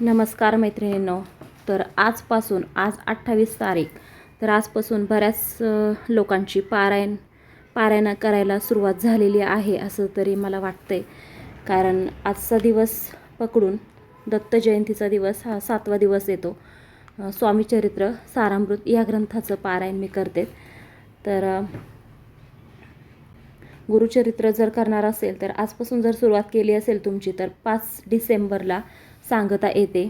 नमस्कार मैत्रिणींनो. तर आजपासून आज अठ्ठावीस तारीख तर आजपासून बऱ्याच लोकांची पारायण पारायण करायला सुरुवात झालेली आहे असं तरी मला वाटतंय. कारण आजचा दिवस पकडून दत्त जयंतीचा दिवस हा सातवा दिवस येतो. स्वामीचरित्र सारामृत या ग्रंथाचं पारायण मी करते. तर गुरुचरित्र जर करणार असेल तर आजपासून जर सुरुवात केली असेल तुमची तर पाच डिसेंबरला सांगता येते.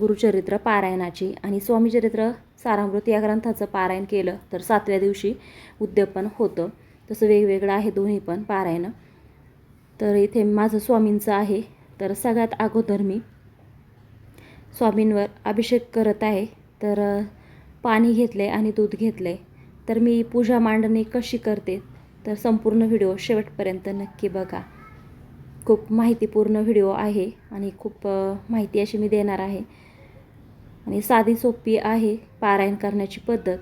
गुरुचरित्र पारायणाची आणि स्वामीचरित्र सारामृत या ग्रंथाचं पारायण केलं तर सातव्या दिवशी उद्यापन होतं. तसं वेगवेगळं आहे दोन्ही पण पारायण. तर इथे माझं स्वामींचं आहे. तर सगळ्यात अगोदर मी स्वामींवर अभिषेक करत आहे. तर पाणी पाणी घेतले आणि दूध घेतले तर मी पूजा मांडणी कशी करते? तर संपूर्ण व्हिडिओ शेवटपर्यंत नक्की बघा. खूप माहितीपूर्ण व्हिडिओ आहे आणि खूप माहिती अशी मी देणार आहे. आणि साधी सोपी आहे पारायण करण्याची पद्धत.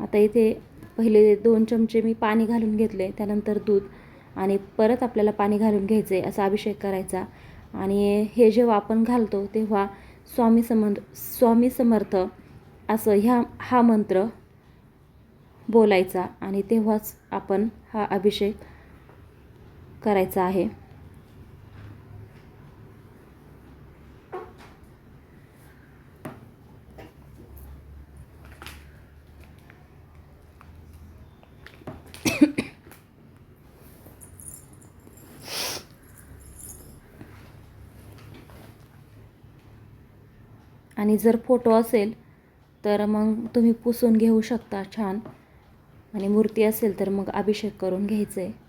आता इथे पहिले दोन चमचे मी पाणी घालून घेतले त्यानंतर दूध आणि परत आपल्याला पाणी घालून घ्यायचं आहे असा अभिषेक करायचा. आणि हे जेव्हा आपण घालतो तेव्हा स्वामी समर्थ स्वामी समर्थ असं ह्या हा मंत्र बोलायचा आणि तेव्हाच आपण हा अभिषेक करायचा आहे. आणि जर फोटो असेल तर मग तुम्ही पुसून घेऊ शकता छान. आणि मूर्ती असेल तर मग अभिषेक करून घ्यायचं. आहे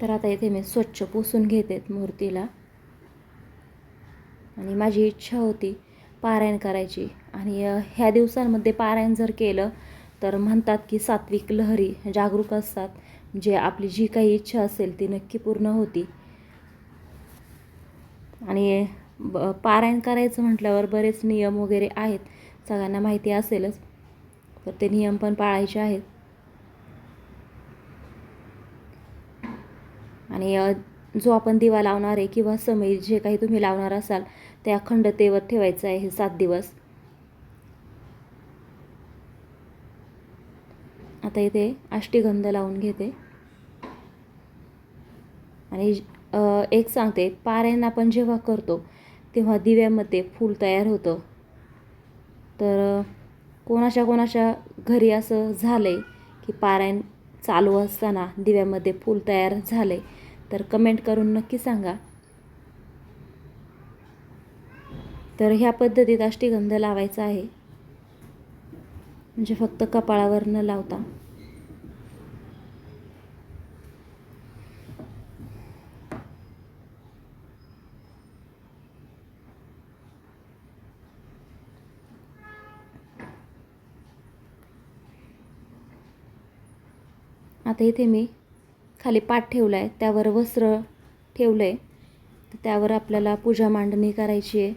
तर आता इथे मी स्वच्छ पुसून घेते मूर्तीला. आणि माझी इच्छा होती पारायण करायची. आणि ह्या दिवसांमध्ये पारायण जर केलं तर म्हणतात की सात्विक लहरी जागरूक असतात. जे आपली जी काही इच्छा असेल ती नक्की पूर्ण होती. आणि ब पारायण करायचं म्हटल्यावर बरेच नियम वगैरे आहेत. सगळ्यांना माहिती असेलच. तर ते नियम पण पाळायचे आहेत. आणि जो आपण दिवा लावणार आहे किंवा समय जे काही तुम्ही लावणार असाल ते अखंडतेवर ठेवायचं आहे हे सात दिवस. आता इथे अष्टीगंध लावून घेते. आणि एक सांगते पारायण आपण जेव्हा करतो तेव्हा दिव्यामध्ये फूल तयार होतं. तर कोणाच्या कोणाच्या घरी असं झालं आहे की पारायण चालू असताना दिव्यामध्ये फूल तयार झाले तर कमेंट करून नक्की सांगा. तर ह्या पद्धतीत अष्टीगंध लावायचा आहे. म्हणजे फक्त कपाळावर न लावता. आता इथे मी खाली पाठ ठेवला आहे त्यावर वस्त्र ठेवलं आहे तर त्यावर आपल्याला पूजा मांडणी करायची आहे.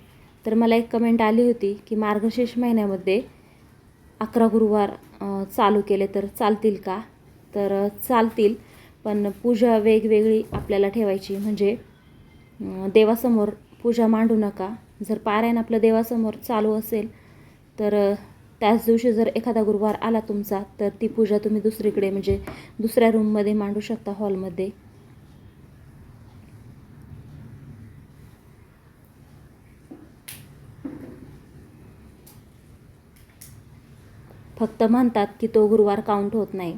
तर मला एक कमेंट आली होती की मार्गशीर्ष महिन्यामध्ये अकरा गुरुवार चालू केले तर चालतील का? तर चालतील पण पूजा वेगवेगळी आपल्याला ठेवायची. म्हणजे देवासमोर पूजा मांडू नका. जर पारायण आपलं देवासमोर चालू असेल तर त्याच दिवशी जर एखादा गुरुवार आला तुमचा तर ती पूजा तुम्ही दुसरीकडे म्हणजे दुसऱ्या रूममध्ये मांडू शकता हॉलमध्ये फक्त म्हणतात की तो गुरुवार काउंट होत नाही.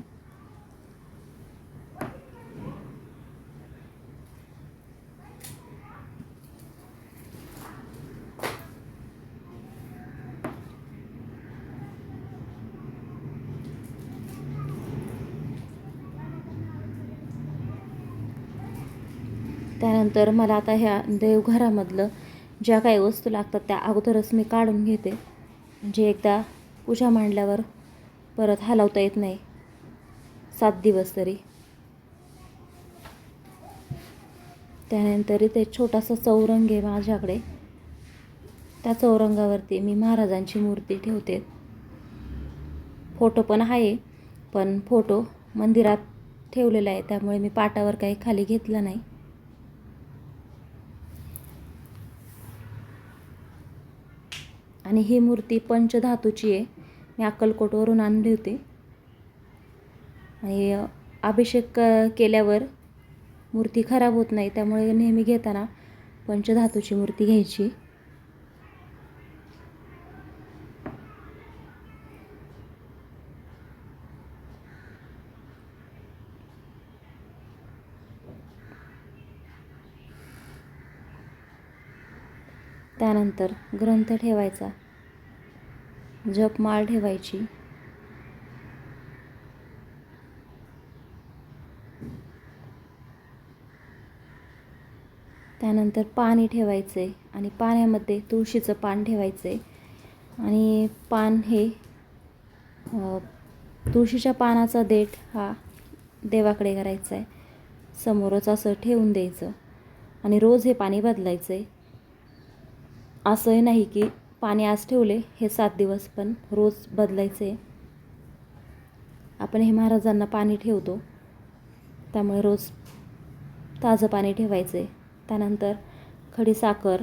त्यानंतर मला आता ह्या देवघरामधलं ज्या काही वस्तू लागतात त्या अगोदरच मी काढून घेते. म्हणजे एकदा पूजा मांडल्यावर परत हलवता येत नाही. सात दिवस तरी. त्यानंतर इथे छोटासा चौरंग आहे माझ्याकडे. त्या चौरंगावरती मी महाराजांची मूर्ती ठेवते. फोटो पण आहे पण फोटो मंदिरात ठेवलेला आहे. त्यामुळे मी पाटावर काही खाली घेतला नाही. आणि ही मूर्ती पंचधातूची आहे. मी अक्कलकोटवरून आणली होती. आणि अभिषेक क- केल्यावर मूर्ती खराब होत नाही त्यामुळे नेहमी घेताना पंचधातूची मूर्ती घ्यायची. त्यानंतर ग्रंथ ठेवायचा. जपमाळ ठेवायची. त्यानंतर पाणी ठेवायचं आहे आणि पाण्यामध्ये तुळशीचं पान ठेवायचं. आहे आणि पान हे तुळशीच्या पानाचा देठ हा देवाकडे करायचा आहे समोरच असं ठेवून द्यायचं. आणि रोज हे पाणी बदलायचं आहे असंही नाही की पाणी आज ठेवले हे सात दिवस पण रोज बदलायचे. आपण हे महाराजांना पाणी ठेवतो. त्यामुळे रोज ताजं पाणी ठेवायचं. आहे त्यानंतर खडी साखर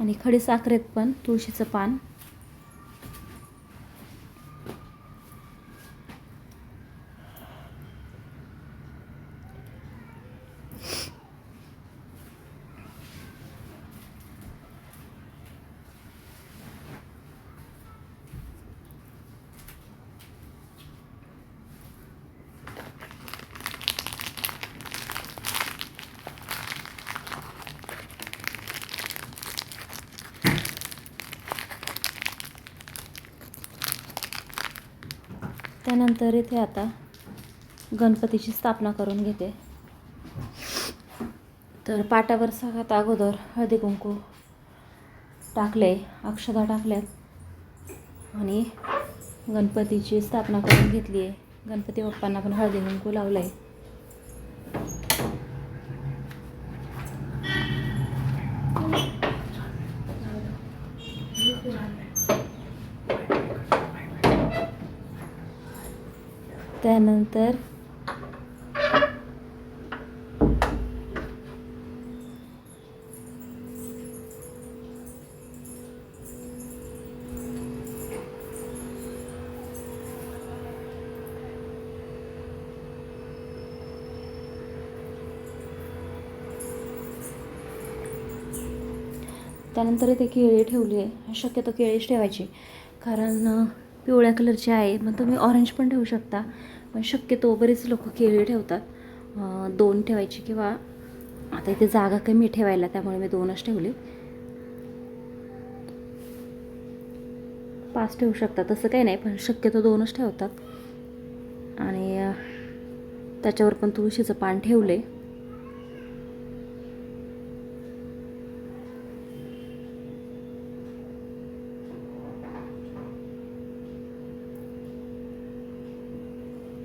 आणि खडी साखरेत पण तुळशीचं पान त्यानंतर इथे आता गणपतीची स्थापना करून घेते. तर पाटावर सगळ्यात अगोदर हळदी कुंकू टाकले अक्षदा टाकल्यात आणि गणपतीची स्थापना करून घेतली आहे. गणपती बाप्पांना पण हळदी कुंकू लावलं आहे त्यानंतर त्यानंतर इथे केळी ठेवली आहे. शक्यतो केळीच ठेवायची. कारण पिवळ्या कलरची आहे. मग तुम्ही ऑरेंज पण ठेवू शकता. पण शक्यतो बरेच लोक केळी ठेवतात. दोन ठेवायची किंवा आता इथे जागा कमी ठेवायला त्यामुळे मी दोनच ठेवले. पाच ठेवू शकतात तसं काही नाही पण शक्यतो दोनच ठेवतात. आणि त्याच्यावर पण तुळशीचं पान ठेवलं. आहे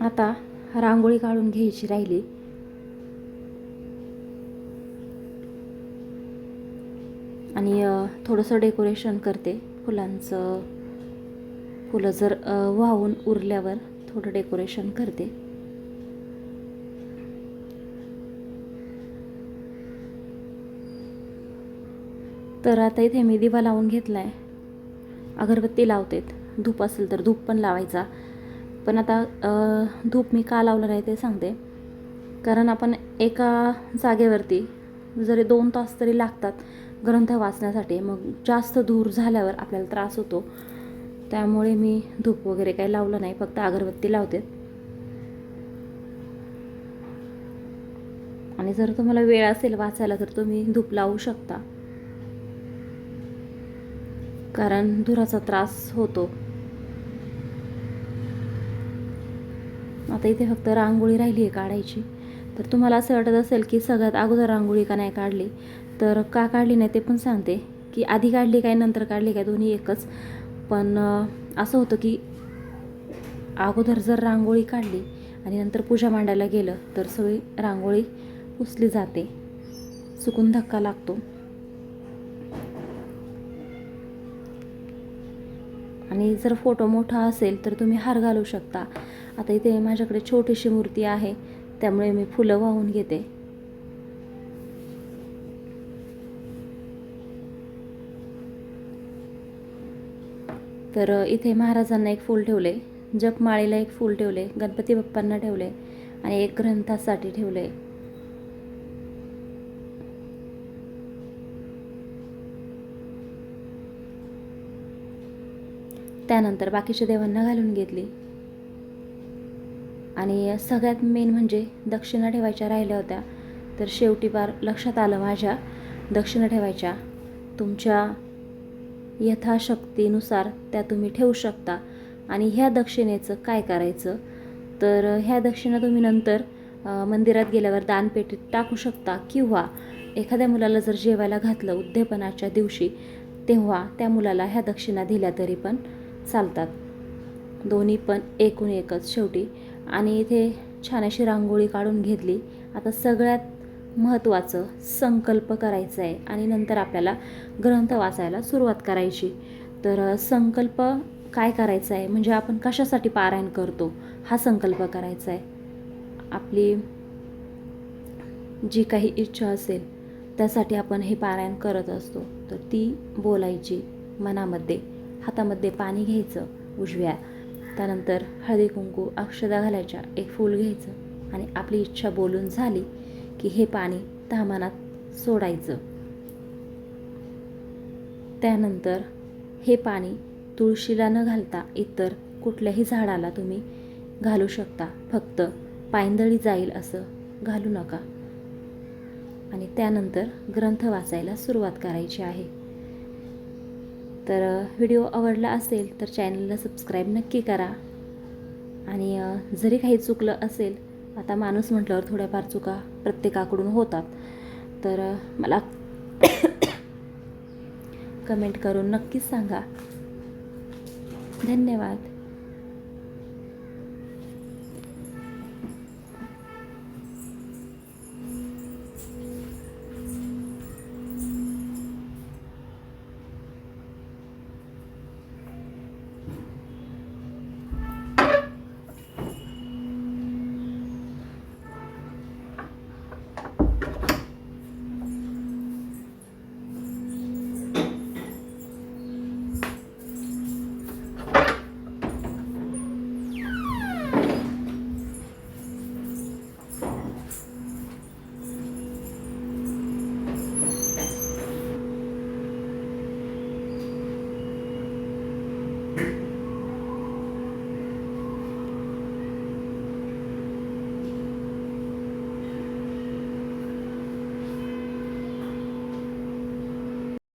आता रांगोळी काढून घ्यायची राहिली. आणि थोडंसं डेकोरेशन करते फुलांचं. फुलं जर वाहून उरल्यावर थोडं डेकोरेशन करते. तर आता इथे मी दिवा लावून घेतला आहे अगरबत्ती लावतेत. धूप असेल तर धूप पण लावायचा. पण आता धूप मी का लावलं नाही ते सांगते. कारण आपण एका जागेवरती जरी दोन तास तरी लागतात ग्रंथ वाचण्यासाठी मग जास्त दूर झाल्यावर आपल्याला त्रास होतो. त्यामुळे मी धूप वगैरे काही लावलं नाही फक्त अगरबत्ती लावते. आणि जर तुम्हाला वेळ असेल वाचायला तर तुम्ही धूप लावू शकता. कारण धुराचा त्रास होतो. आता इथे फक्त रांगोळी राहिली आहे काढायची. तर तुम्हाला असं वाटत असेल की सगळ्यात अगोदर रांगोळी का नाही काढली? तर का काढली नाही ते पण सांगते. की आधी काढली काय नंतर काढली काय दोन्ही एकच. पण असं होतं की अगोदर जर रांगोळी काढली आणि नंतर पूजा मांडायला गेलं तर सगळी रांगोळी पुसली जाते. चुकून धक्का लागतो. आणि जर फोटो मोठा असेल तर तुम्ही हार घालू शकता. आता इथे माझ्याकडे छोटीशी मूर्ती आहे त्यामुळे मी फुलं वाहून घेते. तर इथे महाराजांना एक फूल ठेवले जपमाळीला एक फूल ठेवले गणपती बाप्पांना ठेवले आणि एक ग्रंथासाठी ठेवले. त्यानंतर बाकीच्या देवांना घालून घेतली. आणि सगळ्यात मेन म्हणजे दक्षिणा ठेवायच्या राहिल्या होत्या. तर शेवटी फार लक्षात आलं माझ्या. दक्षिणा ठेवायच्या. तुमच्या यथाशक्तीनुसार त्या तुम्ही ठेवू शकता. आणि ह्या दक्षिणेचं काय करायचं? तर ह्या दक्षिणा तुम्ही नंतर मंदिरात गेल्यावर दानपेटीत टाकू शकता किंवा एखाद्या मुलाला जर जेवायला घातलं उद्यापनाच्या दिवशी तेव्हा त्या मुलाला ह्या दक्षिणा दिल्या तरी पण चालतात. दोन्ही पण एकूण एकच शेवटी. आणि इथे छान अशी रांगोळी काढून घेतली. आता सगळ्यात महत्त्वाचं संकल्प करायचा आहे आणि नंतर आपल्याला ग्रंथ वाचायला सुरुवात करायची. तर संकल्प काय करायचा आहे? म्हणजे आपण कशासाठी पारायण करतो? हा संकल्प करायचा आहे. आपली जी काही इच्छा असेल त्यासाठी आपण हे पारायण करत असतो. तर ती बोलायची मनामध्ये. हातामध्ये पाणी घ्यायचं उजव्या त्यानंतर हळदी कुंकू अक्षदा घालायच्या एक फूल घ्यायचं आणि आपली इच्छा बोलून झाली की हे पाणी तामानात सोडायचं. त्यानंतर हे पाणी तुळशीला न घालता इतर कुठल्याही झाडाला तुम्ही घालू शकता. फक्त पायंदळी जाईल असं घालू नका. आणि त्यानंतर ग्रंथ वाचायला सुरुवात करायची आहे. तर व्हिडिओ आवडला असेल तर चॅनलला सबस्क्राईब नक्की करा. आणि जरी काही चुकलं असेल आता माणूस म्हटल्यावर थोड्याफार चुका प्रत्येकाकडून होतात. तर मला कमेंट करून नक्कीच सांगा. धन्यवाद.